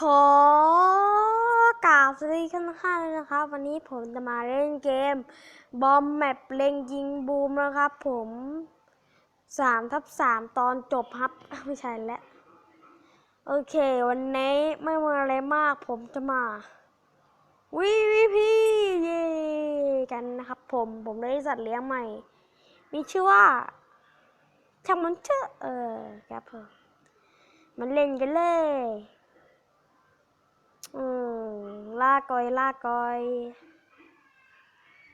ขอกล่าวสวัสดีกันค่ะเลยนะครับ วันนี้ผมจะมาเล่นเกม บอมแมปเล็งยิงบูมนะครับ ผมสามทับสามตอนจบครับ ไม่ใช่แล้ว โอเค วันนี้ไม่มีอะไรมาก ผมจะมาวีวีพี่เย่กันนะครับ ผมผมได้สัตว์เลี้ยงใหม่ มีชื่อว่าช่างมันเชื่อเออครับผมมันเล่นกันเลย ลากกอยลากกอย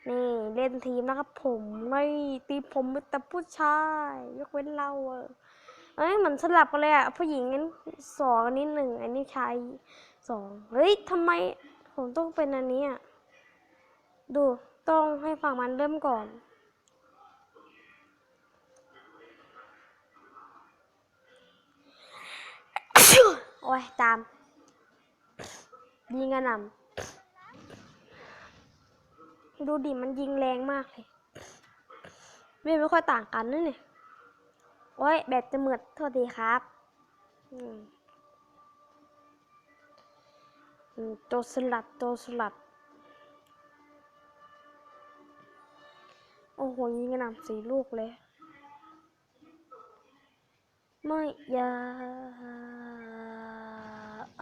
นี่เล่นทีมนะครับ ผมไม่ตีผมแต่ผู้ชาย ยกเว้นเราเออเอ้ยเหมือนสลับกันเลยอะผู้หญิงนั้นสองอันนี้หนึ่งอันนี้ชายสองเฮ้ยทำไมผมต้องเป็นอันนี้อะดูต้องให้ฝั่งมันเริ่มก่อนโอ้ยตาม ยิงกระหน่ำดูดิมันยิงแรงมากเลยไม่ไม่ค่อยต่างกันนั่นนี่โอ้ยแบตจะหมดโทษทีครับอืมตัวสลัดตัวสลัด โอ้โหยิงกระหน่ำสี่ลูกเลย ไม่ยา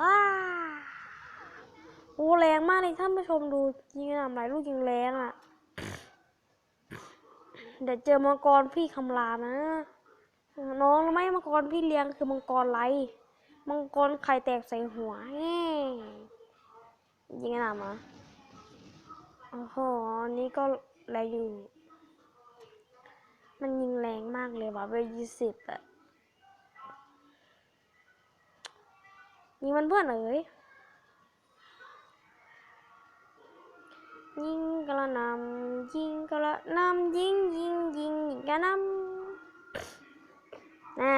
อ้า อ้แรงมากเลยท่านผู้ชมดูยิงกระหน่ำหลายลูกยิงแรงอะ เดี๋ยวเจอมังกรพี่คำรามนะน้องไหมมังกรพี่เลี้ยงคือมังกรไรมังกรไข่แตกใส่หัวยิงกระหน่ำอะโอ้โหอันนี่ก็แรงอยู่ มันยิงแรงมากเลยว่ะเบลยี่สิบอะยิงมันเพื่อนเอ๋ย ยิงกระนำยิงกระนำยิงยิงยิงยิงกระนำอ่า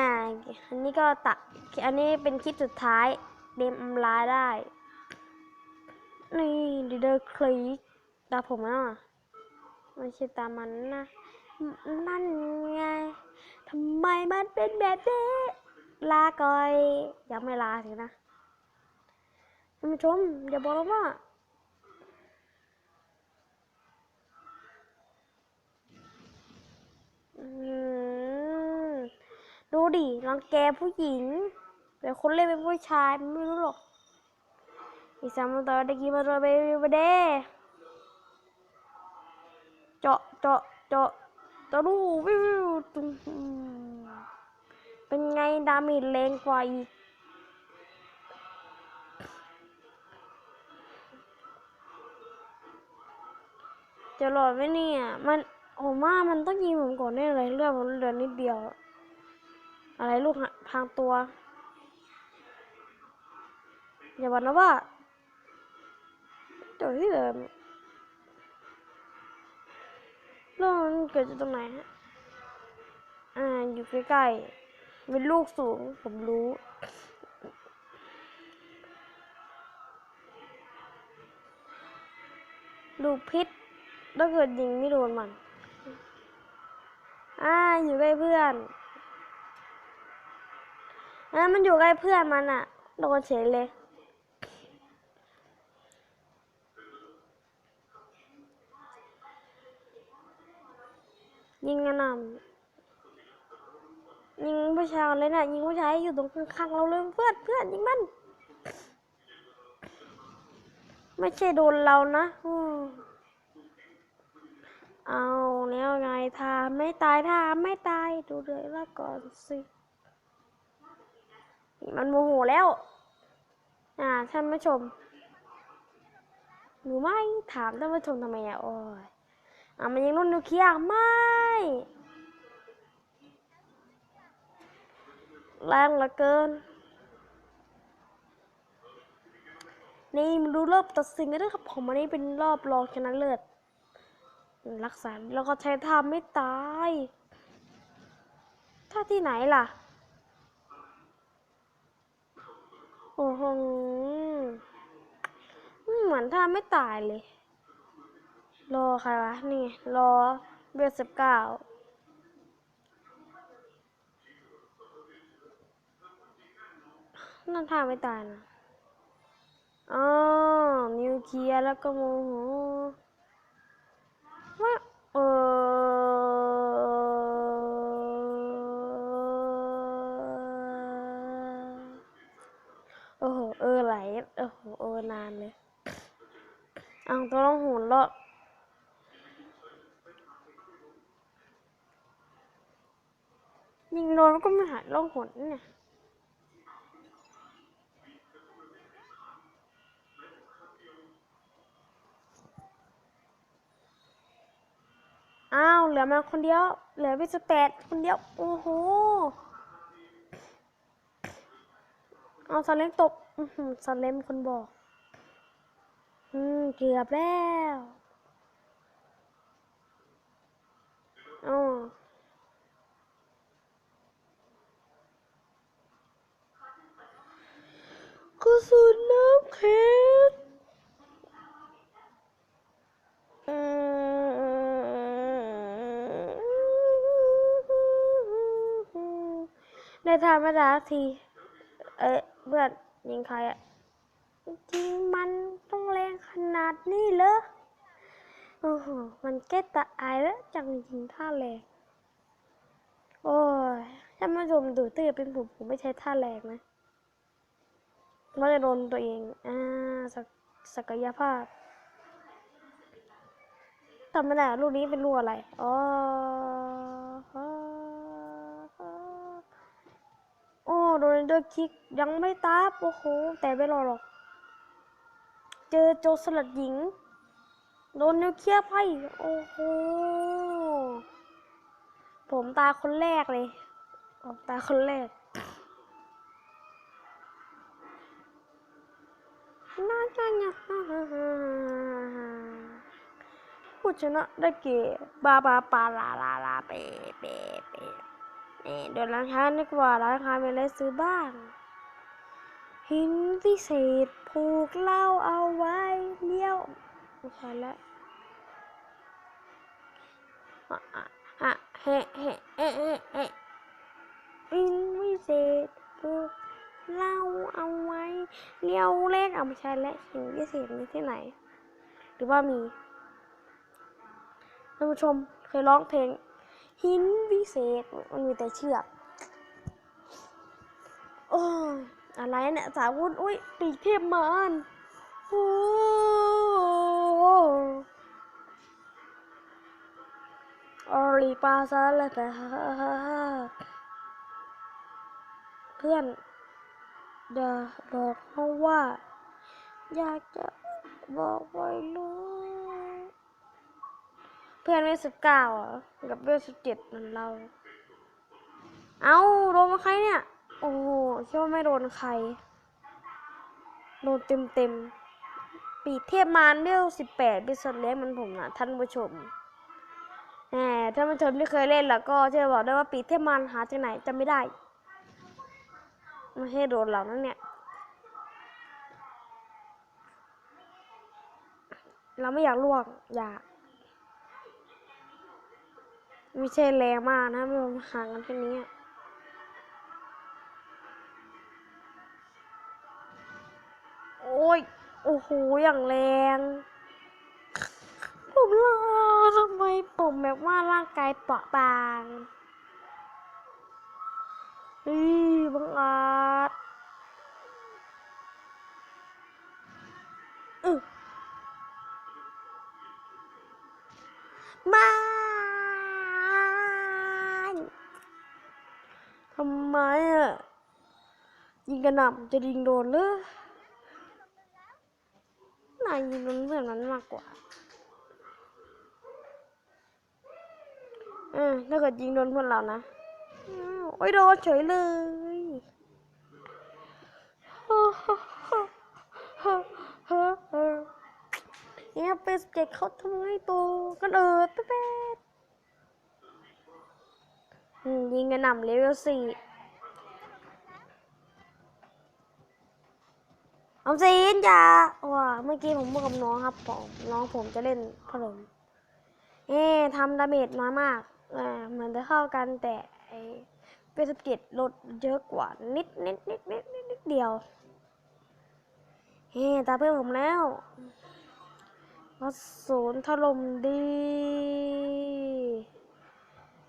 อันนี้ก็ตัดอันนี้เป็นคลิปสุดท้ายเดมอำลาได้นี่เดอร์คลิกตาผมอะไม่ใช่ตามันนะนั่นไงทำไมมันเป็นแบบนี้ลาก่อยยังไม่ลาสินะท่านผู้ชมอย่าบอกว่า อืม ดูดิรังแกผู้หญิงแต่คนเล่นเป็นผู้ชายไม่รู้หรอก อีสามตอนตะกี้มาโดนไปไปเด้เจาะเจาะเจาะตะลูวิวตุ้มเป็นไงดาเมิแรงกว่าอีกจะหลอดไหมเนี่ย มัน ผมว่ามันต้องยิงผมก่อนแน่เลยเลือดผมเหลือนิดเดียว อะไรลูกหะพางตัว อย่าบอกนะว่าเดี๋ยวที่เดิมเรื่องมันเกิดจากตรงไหนฮะอ่าอยู่ใกล้ๆเป็นลูกสูงผมรู้ลูกพิษถ้าเกิดยิงไม่โดนมัน อ่าอยู่ใกล้เพื่อนอ่ามันอยู่ใกล้เพื่อนมันอะโดนเฉยเลยยิงกันนำยิงผู้ชายเลยนะยิงผู้ชายอยู่ตรงข้างๆเราเลยเพื่อนเพื่อนยิงมัน ไม่ใช่โดนเรานะอื เอาแล้วไงทาไม่ตายทาไม่ตายดูเลยละก่อนสิมันโมโหแล้ว อ่าท่านผู้ชมหรือไม่ถามท่านผู้ชมทำไมอะโอ้ยอ่ามันยังรุ่นนิวเคลียร์ไม่แรงเหลือเกิน นี่มาดูรอบตัดสินกันด้วยครับผมอันนี้เป็นรอบรองชนะเลิศ รักษาแล้วก็ใช้ท่าไม่ตายถ้าที่ไหนล่ะ โอ้โหเหมือนท่าไม่ตายเลย รอใครวะ นี่รอเบสสิบเก้านั่นท่าไม่ตายนะอ๋อนิวเคลียร์แล้วก็โมโห ว่าเออโอ้โหเออไหลโอ้โหเออนานเลยเอาตัวต้องหุ่นแล้วยิงโดนก็ไม่หายล่องหนเนี่ย อ้าวเหลือมาคนเดียว เหลือไปสแปดคนเดียว โอ้โห เอาซาเล้งตบอือหือซาเล้งคนบอก อืมเกือบแล้วอ๋อกระสุนน้ำแข็งอืม ได้ทำไม่ได้ที เอ้ยเพื่อนยิงใครอะจริงมันต้องแรงขนาดนี้เหรอโอ้โห มันแก้ตาอายแล้วจังยิงท่าแรง โอ้ยถ้ามาชมดูตื้อเป็นผมผมไม่ใช้ท่าแรงนะว่าจะโดนตัวเอง อ่าศักศักยภาพทำไม่ได้ลูกนี้เป็นลูกอะไร อ๋อ โอ้โดนเดอร์คิกยังไม่ตาบโอ้โห แต่ไม่รอหรอก เจอโจรสลัดหญิง โดนนิวเคลียร์ไปโอ้โห ผมตาคนแรกเลยผมตาคนแรก น่าจะเนี่ยผู้ชนะได้เก๋บาบาปาลาลาลาเปเปเป นี่เดินร้านค้าดีกว่าร้านค้ามีอะไรซื้อบ้าง หินพิเศษผูกเหล่าเอาไว้เลี้ยวไม่ใช่แล้วอะเฮเฮเอเอเอหินพิเศษผูกเหล่าเอาไว้เลี้ยวเล็กเอาไม่ใช่แล้วหินพิเศษมีที่ไหน หรือว่ามีท่านผู้ชมเคยร้องเพลง หินวิเศษ มันมีแต่เชือก โอ้ยอะไรเนี่ยสาววุ้นอุ้ยปีกเทพมารโอ้ออริปาซาละแต่เพื่อนอย่าบอกเขาว่า อยากจะบอกไว้เลย เพื่อนเวลสิบเก้ากับเวลสิบเจ็ดเหมือนเรา เอาโดนใครเนี่ย โอ้โหเชื่อว่าไม่โดนใคร โดนเต็มเต็มปีเทพมารเรียวสิบแปดเป็นสัตว์เลี้ยงมันผมนะท่านผู้ชมแหมท่านผู้ชมที่เคยเล่นแล้วก็จะบอกได้ว่าปีเทพมารหาจากไหนจำไม่ได้ไม่ใช่โดนเรานั่นเนี่ย เราไม่อยากลวกอยาก ไม่ใช่แรงมากนะไม่ห่างกันแค่นี้โอ้ย โอ้โห อย่างแรง ผมรอทำไมผมแบบว่าร่างกายเปราะบางอีบังอาจอึไม่ทำไมอะ ยิงกระหน่ำจะยิงโดนเลยนายยิงโดนเพื่อนมันมากกว่าเออถ้าเกิดยิงโดนเพื่อนเรานะอ้าวโอ้ยโดนเฉยเลยฮ่าฮ่าฮ่าฮ่าฮ่าฮ่าเนี่ยเป็นสเก็ตเขาทำไงตัวกันเออเป๊ะๆอืม ยิงกระหน่ำเลเวลสี่ออมสินจ้าว้าเมื่อกี้ผมพูดกับน้องครับผมน้องผมจะเล่นพลมเอ๊ทำดาเมจน้อยมากเออเหมือนจะเข้ากันแต่ไอเวสเกตลดเยอะกว่านิดนิดนิดนิดนิดนิดเดียวเฮ้ตาเพื่อนผมแล้วกระสุนถล่มดี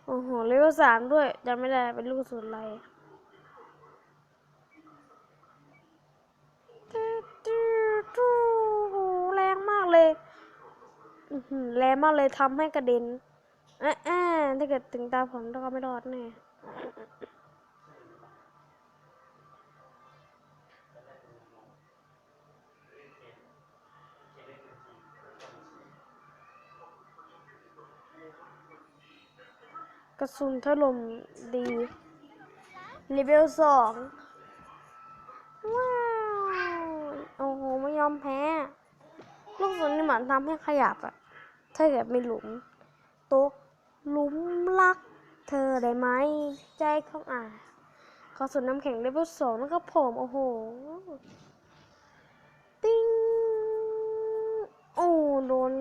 โอ้โหเลเวลสามด้วยจำไม่ได้เป็นลูกกระสุดไรแรงมากเลยแรงมากเลยทำให้กระเด็นอะอะถ้าเกิดถึงตาผมก็ไม่รอดแน่ กระสุนถล่มดีเลเวลสองว้าว โอ้โห ไม่ยอมแพ้ ลูกกรนี่เหมือนทำให้ขยับอะถ้าเกิดไม่หลุมตกหลุมรัก เธอได้ไหม ใจของอ่ากระสุนน้ำแข็งเลเวลสองแล้วก็ผม โอ้โห ติ้ง โอ้ โดน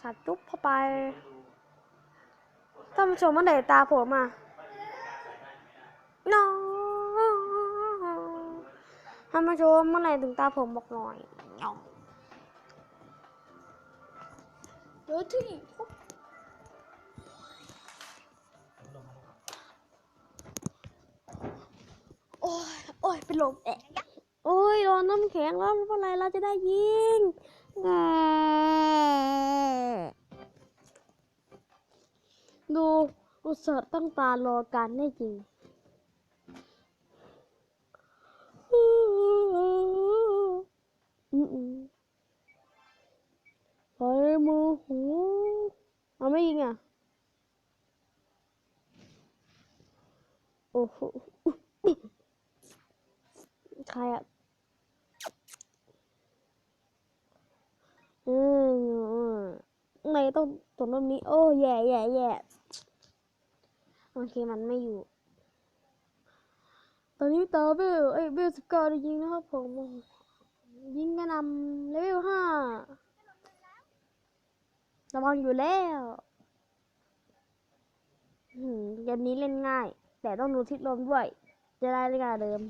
ถัดจุ๊บเข้าไป ท่านผู้ชมเมื่อไหร่ตาผมอะน้องท่านผู้ชมเมื่อไหร่ถึงตาผมบอกหน่อยน้องเดี๋ยวที่โอ้ย โอ้ย เป็นลมแอะโอ้ยโดนน้ำแข็งแล้วเมื่อไรเราจะได้ยิงแง ดูอุตส่าห์ตั้งตารอการได้จริงอืมๆไปมือหูเอาไม่ยิงอะ โอ้โหใครอะอืมในต้องตัวแบบนี้ โอ้ แย่แย่แย่ โอเคมันไม่อยู่ ตอนนี้ตาเบลเอ้ยเบลสกอร์ยิงนะครับผมยิงกระนำเลเวลห้าระวังอยู่แล้วเกมนี้เล่นง่าย แต่ต้องดูทิศลมด้วย จะได้เล่นงานเดิม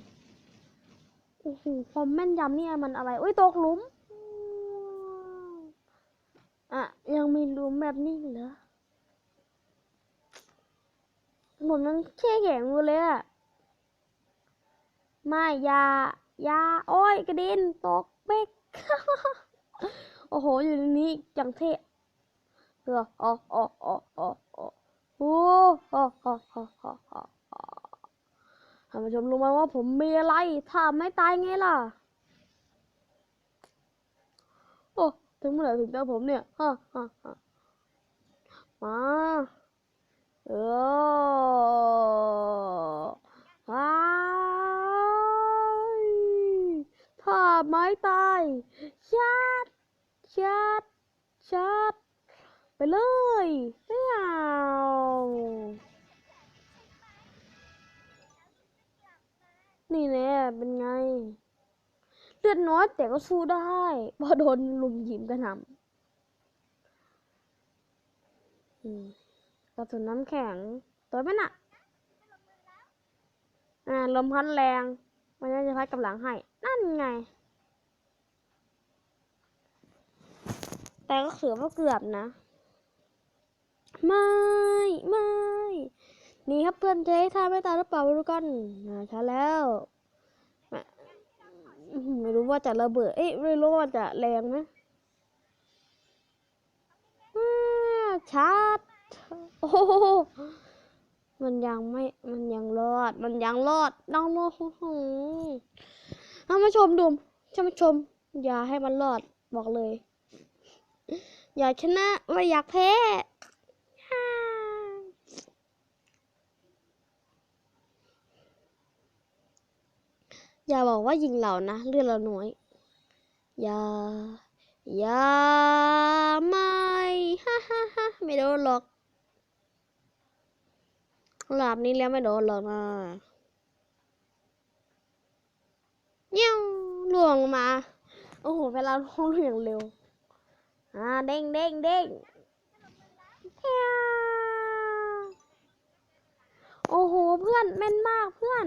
โอ้โหความแม่นยำเนี่ยมันอะไรอุ้ยตกหลุม อะ ยังมีหลุมแบบนี้เหรอ ผมยังแช่แข็งอยู่เลยอะไม่ยายาโอ้ยกระเด็นตกเป๊กโอ้โหอยู่ในนี้จังเท่เอออ๋ออ๋ออ๋ออ๋ออ๋อโอ้โอ้โอ้โอ้โอ้โอ้ท่านผู้ชมรู้ไหมว่าผมมีอะไรถ้าไม่ตายไงล่ะโอ้ถึงเมื่อไหร่ถึงเจอผมเนี่ยฮ่าฮ่าฮ่ามา เออว้ายถ้าไม้ตายชัดชัดชัดไปเลยไม่เอานี่แน่เป็นไง เลือดน้อยแต่ก็สู้ได้ พอโดนลุมยิ้มกระหน่ำ ระสุนน้ำแข็งตัวไม่น่ะอ่าลมพัดแรง มันน่าจะพัดกำลังให้ นั่นไง แต่ก็ถือว่าเกือบนะ ไม่ ไม่ นี่ครับเพื่อนเจ๊ท่าไม่ตาหรือเปล่าไม่รู้กันอ่าช้าแล้ว ไม่รู้ว่าจะระเบิด เอ้ยไม่รู้ว่าจะแรงไหมชาร์จ โอ้โหมันยังไม่ มันยังรอด มันยังรอดน้องโมโหท่านผู้ชมดูท่านผู้ชม อย่าให้มันรอด บอกเลย อย่าชนะ ไม่อยากแพ้อย่าบอกว่ายิงเรานะเลือดเราน้อย อย่า อย่าไม่ฮ่าฮ่าฮ่าไม่โดนหรอก หลับนี้แล้วไม่โดนหรอกนะเงี้ยล่วงลงมา โอ้โห เวลาล่วงอย่างเร็ว อ่า เด้งเด้งเด้งโอ้โห เพื่อนแม่นมากเพื่อน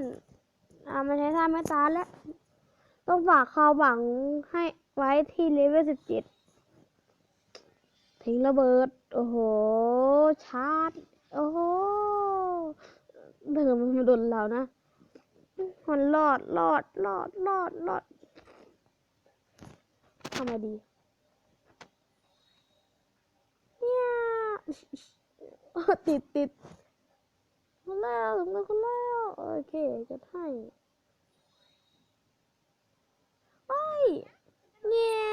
อ่า มันใช้ท่าไม่ตาแล้ว ต้องฝากความหวังให้ไว้ที่เลเวลสิบเจ็ดทิ้งระเบิด โอ้โห ชาร์จ โอ้โห เดินมันมาโดนเรานะ มันรอดรอดรอดรอดรอดทำไงดีเนี่ยติดติดมาแล้วถึงแล้วคนแล้วโอเคจะให้ไปเงี้ย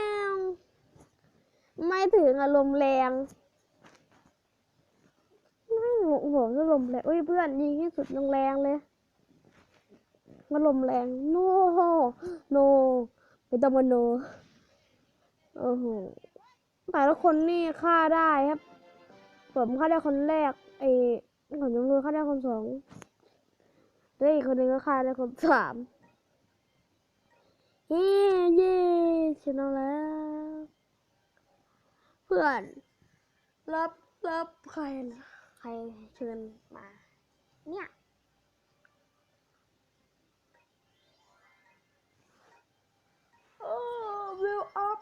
ไม่ถึงอารมณ์แรง ผมผมจะลมแรงอุ้ยเพื่อนยิงให้สุดแรงเลยมาลมแรงโนโนไม่ต้องมาโนโอ้โหแต่ละคนนี่ฆ่าได้ครับ ผมฆ่าได้คนแรกไอ้ของจำนวนฆ่าได้คนสองแล้วอีกคนหนึ่งก็ฆ่าได้คนสามเย้เย้ชนะแล้ว เพื่อนรับรับใครนะ ใครเชิญมา เนี่ย โอ้วิวอัพ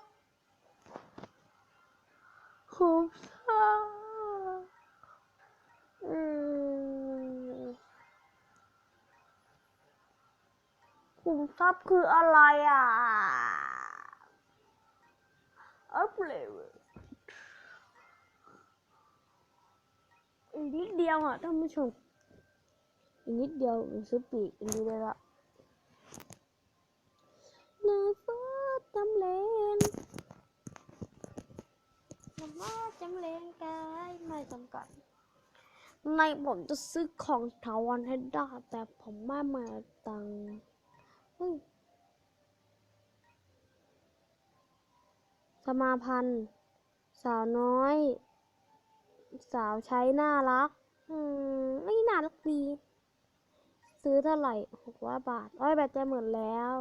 ของข้าอืมขุมทรัพย์คืออะไรอะ อัพเลเวล อีกนิดเดียวอะท่านผู้ชมอีกนิดเดียวซื้อปีกอันนี้ได้ละนาฟ้าจำเลนนาฟ้าจำเลนกายไม่จำกัดในผมจะซื้อของถาวรให้ได้แต่ผมไม่มาตังค์สมาพันธ์สาวน้อย สาวใช้น่ารัก อืม ไม่น่ารักดี ซื้อเท่าไหร่หกร้อยบาท อ้อยแบตจะหมดแล้ว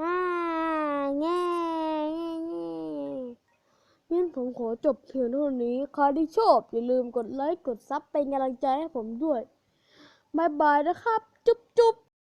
อ่าแง่แง่แง่งั้นผมขอจบเพียงเท่านี้ ใครที่ชอบ อย่าลืมกดไลค์ กดซับเป็นกำลังใจให้ผมด้วยบายบายนะครับ จุ๊บจุ๊บ